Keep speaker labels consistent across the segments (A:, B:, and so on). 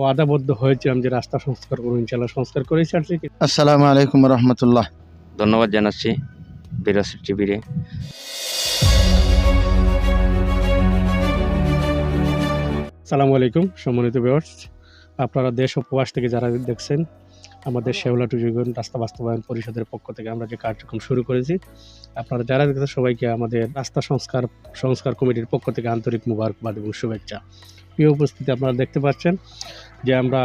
A: ওয়াদাবদ্ধ হয়েছিলাম যে রাস্তা সংস্কার করব ইনশাল্লাহ সংস্কার করে ছাড়ছি।
B: আসসালামু আলাইকুম রহমতুল্লাহ
C: ধন্যবাদ জানাচ্ছি বিরাসি টিভিরে
A: সালামু আলাইকুম সম্মানিত ভিউয়ার্স আপনারা দেশ ও প্রবাস থেকে যারা দেখছেন আমাদের শেওলা টুজুগন রাস্তা বাস্তবায়ন পরিষদের পক্ষ থেকে আমরা যে কার্যক্রম শুরু করেছি আপনারা যারা দেখছেন সবাইকে আমাদের রাস্তা সংস্কার সংস্কার কমিটির পক্ষ থেকে আন্তরিক মুবারকবাদ এবং শুভেচ্ছা। প্রিয় উপস্থিতি আপনারা দেখতে পাচ্ছেন যে আমরা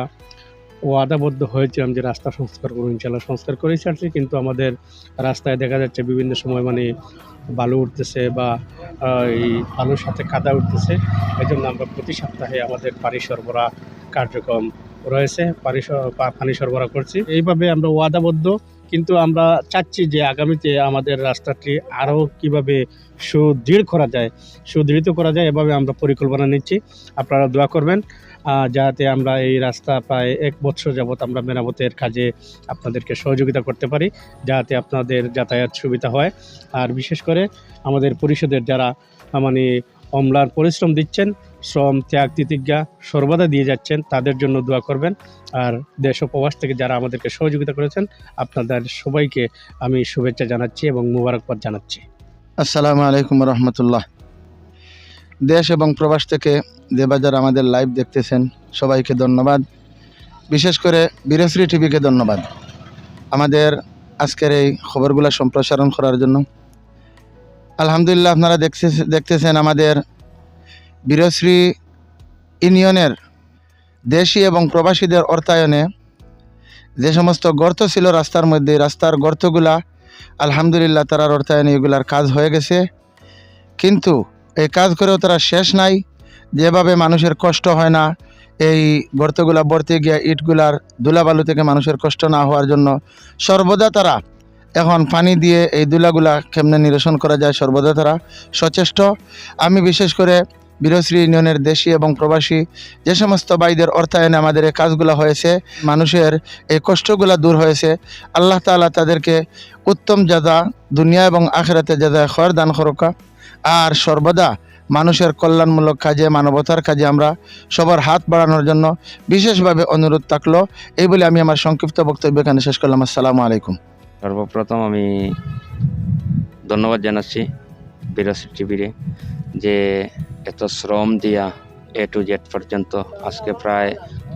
A: ওয়াদাবদ্ধ হয়েছিলাম যে রাস্তা সংস্কার করব ইনশাল্লাহ সংস্কার করেই ছাড়ছি কিন্তু আমাদের রাস্তায় দেখা যাচ্ছে বিভিন্ন সময় মানে বালু উঠতেছে বা এই বালুর সাথে কাদা উঠতেছে। এই জন্য আমরা প্রতি সপ্তাহে আমাদের পানি সরবরাহ কার্যক্রম রয়েছে, পানি সরবরাহ করছি। এইভাবে আমরা ওয়াদাবদ্ধ, কিন্তু আমরা চাচ্ছি যে আগামীতে আমাদের রাস্তাটি আরও কীভাবে সুদৃঢ় করা যায় সুদৃঢ় করা যায়, এভাবে আমরা পরিকল্পনা নিচ্ছি। আপনারা দোয়া করবেন যাতে আমরা এই রাস্তা প্রায় এক বছর যাবৎ আমরা মেরামতের কাজে আপনাদেরকে সহযোগিতা করতে পারি, যাতে আপনাদের যাতায়াত সুবিধা হয়। আর বিশেষ করে আমাদের পরিষদের যারা মানে অম্লার পরিশ্রম দিচ্ছেন শ্রম, ত্যাগ তিতিজ্ঞা সর্বদা দিয়ে যাচ্ছেন। তাদের জন্য দোয়া করবেন। আর দেশ ও প্রবাস থেকে যারা আমাদেরকে সহযোগিতা করেছেন, আপনাদের সবাইকে আমি শুভেচ্ছা জানাচ্ছি এবং মুবারকবাদ জানাচ্ছি।
B: আসসালামু আলাইকুম রহমতুল্লাহ। দেশ এবং প্রবাস থেকে যে বাজার আমাদের লাইভ দেখতেছেন। সবাইকে ধন্যবাদ। বিশেষ করে বীরশ্রী টিভিকে ধন্যবাদ। আমাদের আজকের এই খবরগুলো সম্প্রসারণ করার জন্য। আলহামদুলিল্লাহ, আপনারা দেখতে দেখতেছেন আমাদের বীরশ্রী ইউনিয়নের দেশি এবং প্রবাসীদের অর্থায়নে যে সমস্ত গর্ত ছিল রাস্তার মধ্যে, রাস্তার গর্তগুলা, আলহামদুলিল্লাহ তারার অর্থায়নে এগুলার কাজ হয়ে গেছে। কিন্তু এই কাজ করেও তারা শেষ নাই। যেভাবে মানুষের কষ্ট হয় না, এই গর্তগুলা বর্তে গিয়ে ইটগুলার ধুলাবালু থেকে মানুষের কষ্ট না হওয়ার জন্য সর্বদা তারা এখন পানি দিয়ে এই দুলাগুলা কেমনে নিরসন করা যায় সর্বদা তারা সচেষ্ট। আমি বিশেষ করে বীরশ্রী ইউনিয়নের দেশি এবং প্রবাসী যে সমস্ত ভাইদের অর্থায়নে আমাদের এই কাজগুলো হয়েছে, মানুষের এই কষ্টগুলা দূর হয়েছে, আল্লাহ তাআলা তাদেরকে উত্তম জাদা, দুনিয়া এবং আখেরাতে জাদা খর দান খরকা আর সর্বদা মানুষের কল্যাণমূলক কাজে, মানবতার কাজে আমরা সবার হাত বাড়ানোর জন্য বিশেষভাবে অনুরোধ থাকল। এই বলে আমি আমার সংক্ষিপ্ত বক্তব্য এখানে শেষ করলাম। আসসালামু আলাইকুম।
C: সর্বপ্রথম আমি ধন্যবাদ জানাচ্ছি বিরাসি টিভিরে যে এত শ্রম দিয়া এ টু জেড পর্যন্ত আজকে প্রায়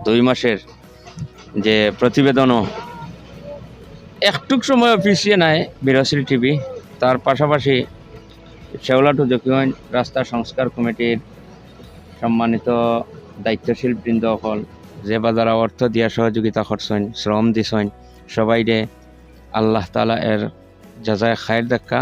C: দুই মাসের যে প্রতিবেদনও একটুক সময় পিছিয়ে নেয় বিরাসি টিভি তার পাশাপাশি শেওলা টু জকিগঞ্জ রাস্তা সংস্কার কমিটির সম্মানিত দায়িত্বশীল বৃন্দসকল যে বাজারা অর্থ দিয়া সহযোগিতা করছেন, শ্রম দিছেন, সবাইরে আল্লাহ তালা এর যাজায় খায়ের দেখা।